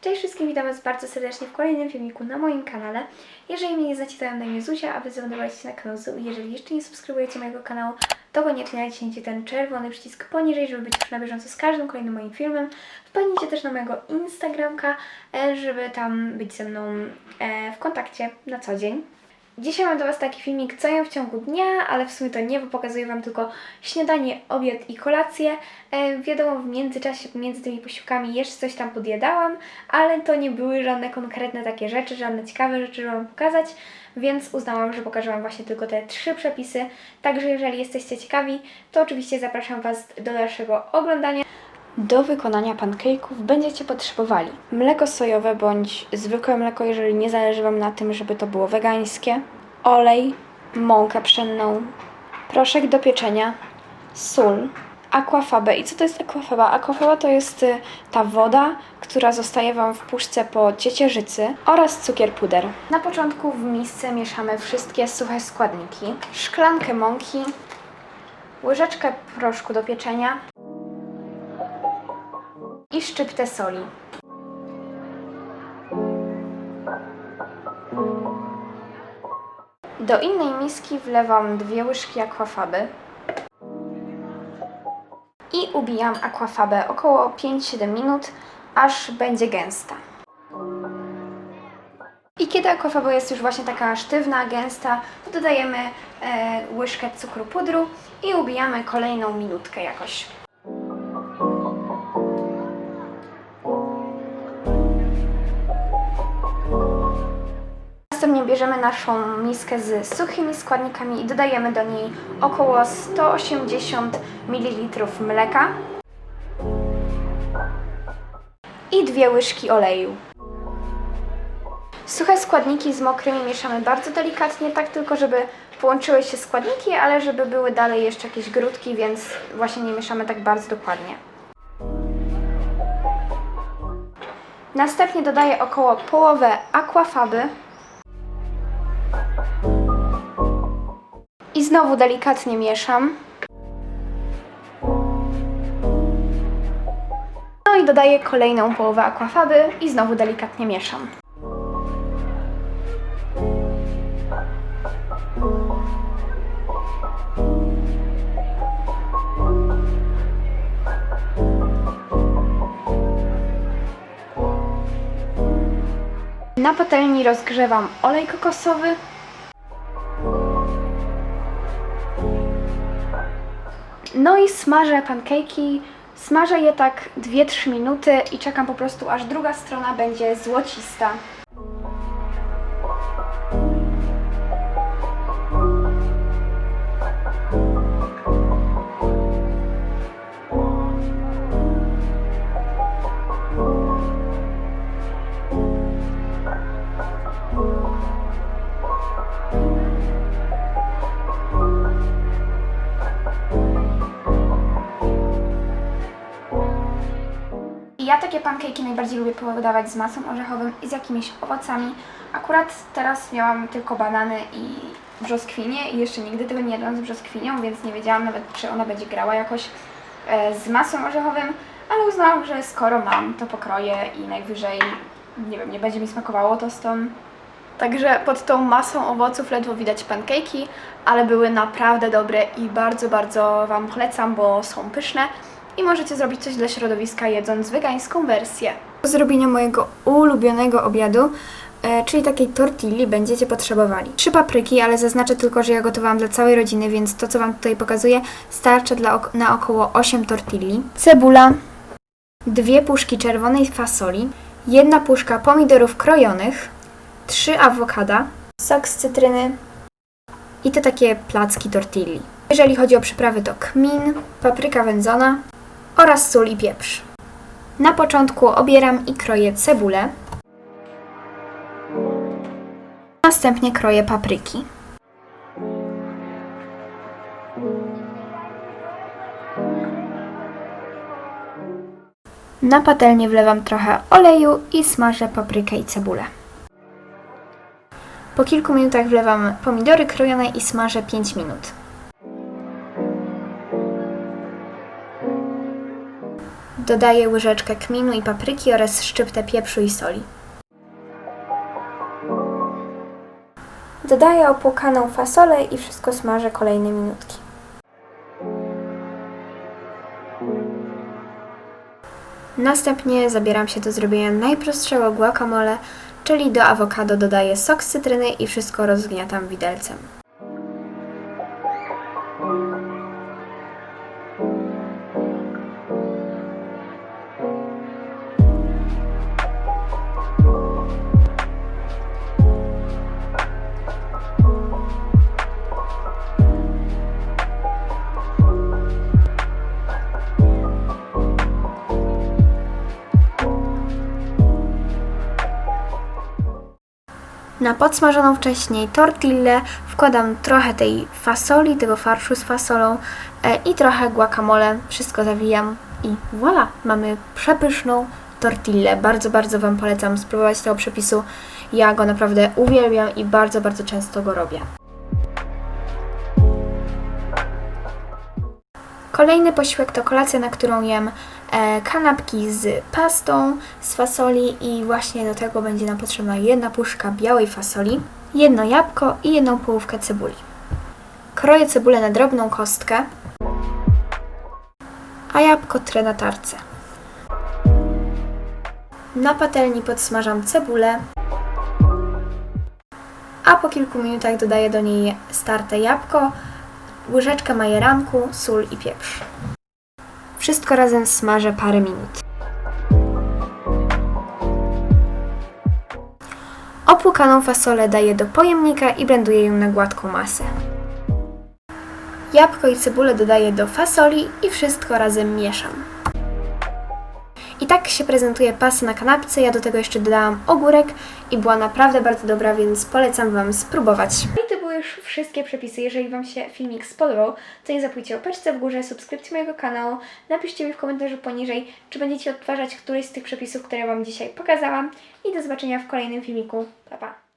Cześć wszystkim, witam Was bardzo serdecznie w kolejnym filmiku na moim kanale. Jeżeli mnie nie znacie, to ja na imię Zuzia, a Wy na kanał Zu. Jeżeli jeszcze nie subskrybujecie mojego kanału, to koniecznie naciśnijcie ten czerwony przycisk poniżej, żeby być już na bieżąco z każdym kolejnym moim filmem. Wpadnijcie też na mojego Instagramka, e, żeby tam być ze mną e, w kontakcie na co dzień. Dzisiaj mam do Was taki filmik, co jem w ciągu dnia, ale w sumie to nie, bo pokazuję Wam tylko śniadanie, obiad i kolację. E, wiadomo, w międzyczasie, między tymi posiłkami jeszcze coś tam podjadałam, ale to nie były żadne konkretne takie rzeczy, żadne ciekawe rzeczy, żeby Wam pokazać, więc uznałam, że pokażę Wam właśnie tylko te trzy przepisy. Także jeżeli jesteście ciekawi, to oczywiście zapraszam Was do dalszego oglądania. Do wykonania pancake'ów będziecie potrzebowali mleko sojowe bądź zwykłe mleko, jeżeli nie zależy Wam na tym, żeby to było wegańskie, olej, mąkę pszenną, proszek do pieczenia, sól, aquafabę. I co to jest aquafaba? Aquafaba to jest y, ta woda, która zostaje Wam w puszce po ciecierzycy oraz cukier puder. Na początku w misce mieszamy wszystkie suche składniki. Szklankę mąki, łyżeczkę proszku do pieczenia, szczyptę soli. Do innej miski wlewam dwie łyżki akwafaby i ubijam akwafabę około 5-7 minut, aż będzie gęsta. I kiedy akwafaba jest już właśnie taka sztywna, gęsta, to dodajemy e, łyżkę cukru pudru i ubijamy kolejną minutkę jakoś. Następnie bierzemy naszą miskę z suchymi składnikami i dodajemy do niej około 180 ml mleka i dwie łyżki oleju. Suche składniki z mokrymi mieszamy bardzo delikatnie, tak tylko żeby połączyły się składniki, ale żeby były dalej jeszcze jakieś grudki, więc właśnie nie mieszamy tak bardzo dokładnie. Następnie dodaję około połowę aquafaby i znowu delikatnie mieszam. No i dodaję kolejną połowę aquafaby i znowu delikatnie mieszam. Na patelni rozgrzewam olej kokosowy. No i smażę pancake'i. Smażę je tak 2-3 minuty i czekam po prostu aż druga strona będzie złocista. Takie pancake'i najbardziej lubię podawać z masą orzechową i z jakimiś owocami. Akurat teraz miałam tylko banany i brzoskwinię i jeszcze nigdy tego nie jadłam z brzoskwinią, więc nie wiedziałam nawet, czy ona będzie grała jakoś e, z masą orzechową, ale uznałam, że skoro mam, to pokroję i najwyżej, nie wiem, nie będzie mi smakowało to z tą Także pod tą masą owoców ledwo widać pancake'i, ale były naprawdę dobre i bardzo, bardzo Wam polecam, bo są pyszne i możecie zrobić coś dla środowiska jedząc wegańską wersję. Do zrobienia mojego ulubionego obiadu, e, czyli takiej tortilli, będziecie potrzebowali trzy papryki, ale zaznaczę tylko, że ja gotowałam dla całej rodziny, więc to, co Wam tutaj pokazuję, starcza dla ok- na około 8 tortilli. Cebula, dwie puszki czerwonej fasoli, jedna puszka pomidorów krojonych, trzy awokada, sok z cytryny i te takie placki tortilli. Jeżeli chodzi o przyprawy, to kmin, papryka wędzona oraz sól i pieprz. Na początku obieram i kroję cebulę. Następnie kroję papryki. Na patelnię wlewam trochę oleju i smażę paprykę i cebulę. Po kilku minutach wlewam pomidory krojone i smażę 5 minut. Dodaję łyżeczkę kminu i papryki oraz szczyptę pieprzu i soli. Dodaję opłukaną fasolę i wszystko smażę kolejne minutki. Następnie zabieram się do zrobienia najprostszego guacamole, czyli do awokado dodaję sok z cytryny i wszystko rozgniatam widelcem. Na podsmażoną wcześniej tortillę wkładam trochę tej fasoli, tego farszu z fasolą e, i trochę guacamole. Wszystko zawijam i voilà, mamy przepyszną tortillę. Bardzo, bardzo Wam polecam spróbować tego przepisu. Ja go naprawdę uwielbiam i bardzo, bardzo często go robię. Kolejny posiłek to kolacja, na którą jem e, kanapki z pastą, z fasoli i właśnie do tego będzie nam potrzebna jedna puszka białej fasoli, jedno jabłko i jedną połówkę cebuli. Kroję cebulę na drobną kostkę, a jabłko trę na tarce. Na patelni podsmażam cebulę, a po kilku minutach dodaję do niej starte jabłko, łyżeczkę majeranku, sól i pieprz. Wszystko razem smażę parę minut. Opłukaną fasolę daję do pojemnika i blenduję ją na gładką masę. Jabłko i cebulę dodaję do fasoli i wszystko razem mieszam. I tak się prezentuje pasta na kanapce. Ja do tego jeszcze dodałam ogórek i była naprawdę bardzo dobra, więc polecam Wam spróbować. I to były już wszystkie przepisy. Jeżeli Wam się filmik spodobał, to nie zapójcie o paczce w górze, subskrypcji mojego kanału. Napiszcie mi w komentarzu poniżej, czy będziecie odtwarzać któryś z tych przepisów, które Wam dzisiaj pokazałam. I do zobaczenia w kolejnym filmiku. Pa, pa!